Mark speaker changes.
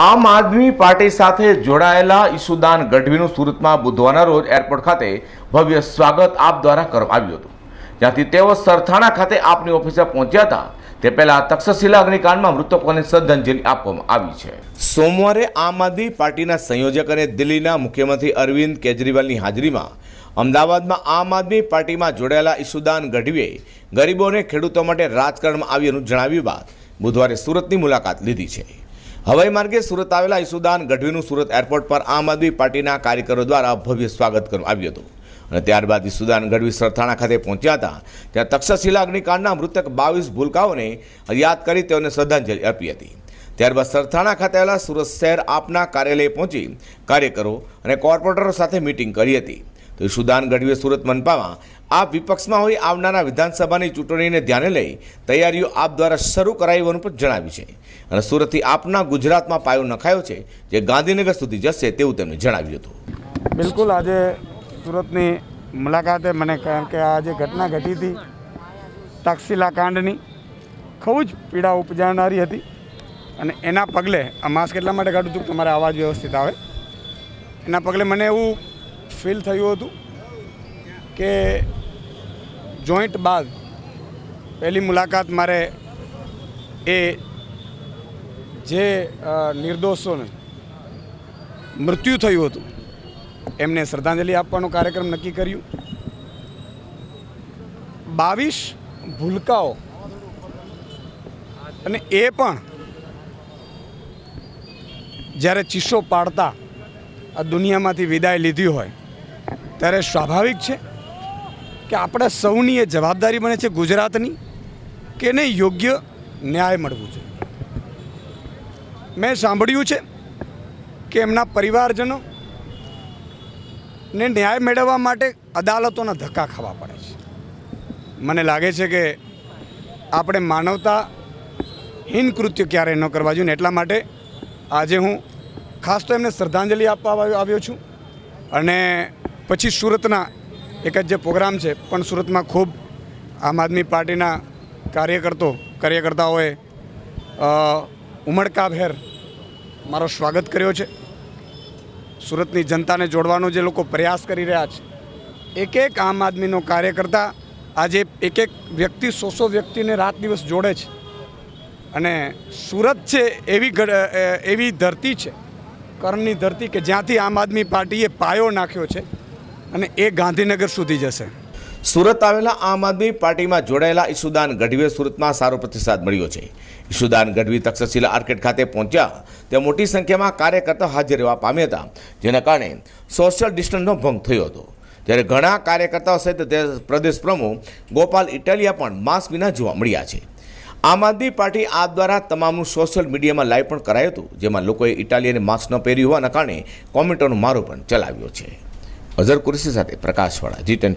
Speaker 1: આમ આદમી પાર્ટી સાથે જોડાયેલા ઈશુદાન ગઢવીનું સુરતમાં બુધવારના રોજ એરપોર્ટ ખાતે ભવ્ય સ્વાગત આપ દ્વારા કરવામાં આવ્યું હતું. જ્યાંથી તેઓ સરથાણા ખાતે આપની ઓફિસે પહોંચ્યા હતા. તે પહેલા તક્ષશિલા અગ્નિકાંડમાં મૃતકોને શ્રદ્ધાંજલિ આપવામાં આવી છે. સોમવારે આમ આદમી પાર્ટીના સંયોજક અને દિલ્હીના મુખ્યમંત્રી અરવિંદ કેજરીવાલની હાજરીમાં અમદાવાદમાં આમ આદમી પાર્ટીમાં જોડાયેલા ઈશુદાન ગઢવીએ ગરીબોને ખેડૂતો માટે રાજકારણમાં આવ્યાનું જણાવ્યું બાદ બુધવારે સુરતની મુલાકાત લીધી છે. હવાઈ માર્ગે સુરત આવેલા ઈસુદાન ગઢવીનું સુરત એરપોર્ટ પર આમ આદમી પાર્ટીના કાર્યકરો દ્વારા ભવ્ય સ્વાગત કરવામાં આવ્યું હતું. અને ત્યારબાદ ઈસુદાન ગઢવી સરથાણા ખાતે પહોંચ્યા હતા, ત્યાં તક્ષશિલા અગ્નિકાંડના મૃતક બાવીસ ભૂલકાઓને યાદ કરી તેઓને શ્રદ્ધાંજલિ અર્પી હતી. ત્યારબાદ સરથાણા ખાતે આવેલા સુરત શહેર આપના કાર્યાલયે પહોંચી કાર્યકરો અને કોર્પોરેટરો સાથે મિટિંગ કરી હતી. તો સુદાન ગઢવીએ સુરત મનપામાં આપ વિપક્ષમાં હોઈ આવનારા વિધાનસભાની ચૂંટણીને ધ્યાને લઈ તૈયારીઓ આપ દ્વારા શરૂ કરાઈ હોવાનું પણ જણાવ્યું છે. અને સુરતથી આપના ગુજરાતમાં પાયો નખાયો છે, જે ગાંધીનગર સુધી જશે તેવું તેમણે જણાવ્યું હતું.
Speaker 2: બિલકુલ આજે સુરતની મુલાકાતે મને કારણ કે આ જે ઘટના ઘટી હતી તક્ષશિલા કાંડની, ખૂબ જ પીડા ઉપજાવનારી હતી. અને એના પગલે, આ માસ્ક એટલા માટે કાઢું હતું કે તમારે અવાજ વ્યવસ્થિત આવે. એના પગલે મને એવું ફીલ થયું હતું કે જોઈન્ટ બાદ પહેલી મુલાકાત મારે એ જે નિર્દોષોને મૃત્યુ થયું હતું, એમને શ્રદ્ધાંજલિ આપવાનો કાર્યક્રમ નક્કી કર્યું. બાવીસ ભૂલકાઓ અને એ પણ જ્યારે ચીસો પાડતા આ દુનિયામાંથી વિદાય લીધી હોય, ત્યારે સ્વાભાવિક છે કે આપણા સૌની એ જવાબદારી બને છે ગુજરાતની કે એને યોગ્ય ન્યાય મળવું જોઈએ. મેં સાંભળ્યું છે કે એમના પરિવારજનો ને ન્યાય મેળવવા માટે અદાલતોના ધક્કા ખાવા પડે છે. મને લાગે છે કે આપણે માનવતા, હીન કૃત્ય ક્યારેય ન કરવા જોઈએ એટલા માટે આજે હું ખાસ તો એમને શ્રદ્ધાંજલિ આપવા આવ્યો- છું. અને પછી સુરતના એક જ જે પ્રોગ્રામ છે, પણ સુરતમાં ખૂબ આમ આદમી પાર્ટીના કાર્યકર્તો, કાર્યકર્તાઓએ ઉમળકાભેર મારો સ્વાગત કર્યો છે. સુરતની જનતાને જોડવાનો જે લોકો પ્રયાસ કરી રહ્યા છે, એક એક આમ આદમીનો કાર્યકર્તા આજે એક એક વ્યક્તિ, સો સો વ્યક્તિને રાત દિવસ જોડે છે. અને સુરત છે એવી એવી ધરતી છે કર્ણની ધરતી કે જ્યાંથી આમ આદમી પાર્ટીએ પાયો નાખ્યો છે અને એ ગાંધીનગર સુધી જશે.
Speaker 1: સુરત આવેલા આમ આદમી પાર્ટીમાં જોડાયેલા ઈશુદાન ગઢવીએ સુરતમાં સારો પ્રતિસાદ મળ્યો છે. ઈશુદાન ગઢવી તક્ષશિલા આર્કેડ ખાતે પહોંચ્યા. ત્યાં મોટી સંખ્યામાં કાર્યકર્તાઓ હાજર રહેવા પામ્યા હતા, જેના કારણે સોશિયલ ડિસ્ટન્સનો ભંગ થયો હતો. જ્યારે ઘણા કાર્યકર્તાઓ સહિત પ્રદેશ પ્રમુખ ગોપાલ ઇટાલિયા પણ માસ્ક વિના જોવા મળ્યા છે. આમ આદમી પાર્ટી આ દ્વારા તમામનું સોશિયલ મીડિયામાં લાઈવ પણ કરાયું હતું, જેમાં લોકોએ ઇટાલિયને માસ્ક ન પહેર્યું હોવાના કારણે કોમેન્ટોનો મારો પણ ચલાવ્યો છે. અઝર કુરેશી સાથે પ્રકાશવાળા જી ટેન